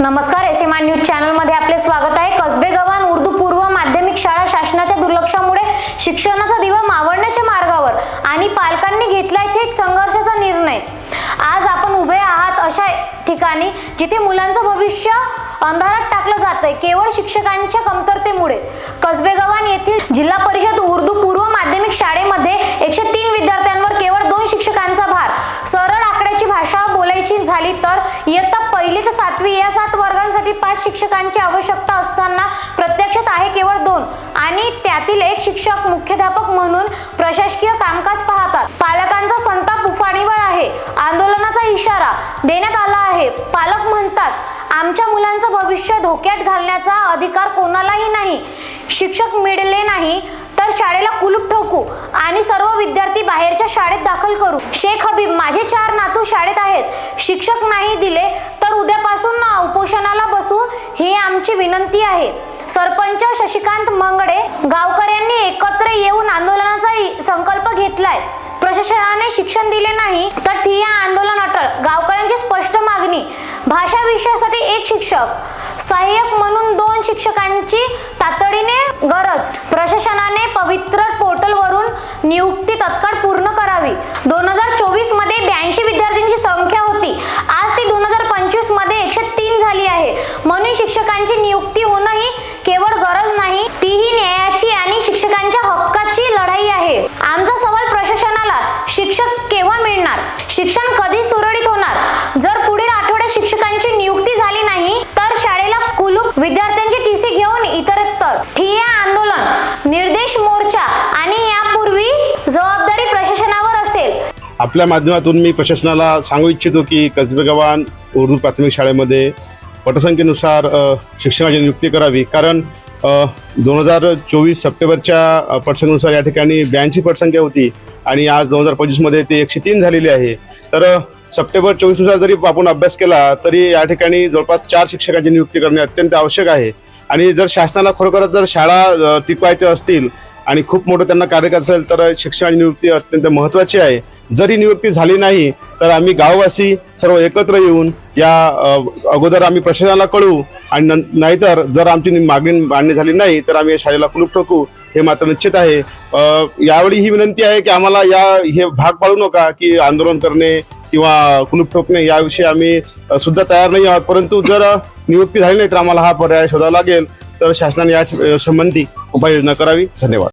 नमस्कार S M news चॅनलमध्ये आपले स्वागत आहे. कसबे गव्हाण उर्दू पूर्व माध्यमिक शाळा शासनाच्या दुर्लक्षामुळे शिक्षणाचा दिवा मावळण्याच्या मार्गावर आणि पालकांनी घेतलाय थेट संघर्षाचा निर्णय. आज आपण उभे आहात अशा ठिकाणी जिथे मुलांचं भविष्य अंधारात टाकलं जातंय केवळ शिक्षकांच्या कमतरतेमुळे. कसबे गव्हाण येथील जिल्हा परिषद उर्दू भाषा बोलायची झाली तर इयत्ता पहिली ते सातवी या सात वर्गांसाठी पाच शिक्षकांची आवश्यकता असताना प्रत्यक्षात आहे केवळ दोन. आणि त्यातील एक शिक्षक मुख्याध्यापक म्हणून प्रशासकीय कामकाज पाहतात. पालकांचा संताप उफाणीवर आहे. आंदोलनाचा इशारा देण्यात आला आहे. पालक म्हणतात आमच्या मुलांचं भविष्य धोक्यात घालण्याचा अधिकार कोणालाही नाही. शिक्षक मिळले नाही तर शाळेला कुलूप ठोकू आणि सर्व विद्यार्थी बाहेरच्या शाळेत दाखल करू. शेख हबीब माझे चार नातू शाळेत आहेत. शिक्षक नाही दिले तर उद्यापासून ना उपोषणाला बसू ही आमची विनंती आहे. सरपंच शशिकांत मंगडे गावकऱ्यांनी एकत्र येऊन आंदोलनाचा संकल्प घेतलाय. प्रशासनाने शिक्षण दिले नाही तर ठिया आंदोलन अटळ. गावकऱ्यांची स्पष्ट मागणी भाषा विषयासाठी एक शिक्षक. सहाय्यक म्हणून दोन शिक्षकांची तातडीने गरज प्रशासनाने पवित्र पोर्टलवरून नियुक्ती तत्काळ पूर्ण करावी. दोन हजार चोवीसमध्ये ब्याऐंशी विद्यार्थ्यांची संख्या होती. आज ती दोन हजार पंचवीसमध्ये एकशे तीन झाली आहे. म्हणून शिक्षकांची नियुक्ती होणं ही केवळ गरज नाही तीही न्यायाची आणि शिक्षकांच्या हक्काची लढाई आहे. आमचा सवाल प्रशासनाला शिक्षक केव्हा मिळणार? शिक्षण कधी विद्यार्थ्यांची टीसी घेऊन इतरत्र ठिय्या आंदोलन निर्देश मोर्चा आणि यापूर्वी जबाबदारी प्रशासनावर असेल. आपल्या माध्यमातून मी प्रशासनाला सांगू इच्छितो की कसबे उर्दू प्राथमिक शाळेमध्ये पटसंख्येनुसार शिक्षणाची शिक्षकाची नियुक्ती करावी. कारण दोन हजार चोवीस सप्टेंबरच्या पटसंख्येनुसार या ठिकाणी ब्याऐंशी पटसंख्या होती आणि आज दोन हजार पंचवीसमध्ये ती एकशे तीन झालेली आहे. तर सप्टेंबर सप्टेंबर चोवीसनुसार जरी आपण अभ्यास केला तरी या ठिकाणी जवळपास चार शिक्षकांची नियुक्ती करणे अत्यंत आवश्यक आहे. आणि जर शासनाला खरोखरच जर शाळा टिकवायच्या असतील आणि खूप मोठं त्यांना कार्य असेल तर शिक्षणाची नियुक्ती अत्यंत महत्त्वाची आहे. जरी नियुक्ती झाली नाही तर आम्ही गाववासी सर्व एकत्र येऊन या अगोदर आम्ही प्रशासनाला कळवू आणि नाहीतर जर आमची मागणी मान्य झाली नाही तर आम्ही या शाळेला कुलूप ठोकू हे मात्र निश्चित आहे. यावेळी ही विनंती आहे की आम्हाला या हे भाग पाडू नका की आंदोलन करणे किंवा कुलूप ठोकणे याविषयी आम्ही सुद्धा तयार नाही आहोत. परंतु जर नियुक्ती झाली नाही तर आम्हाला हा पर्याय शोधावा लागेल. तर शासनाने या संबंधी उपाययोजना करावी. धन्यवाद.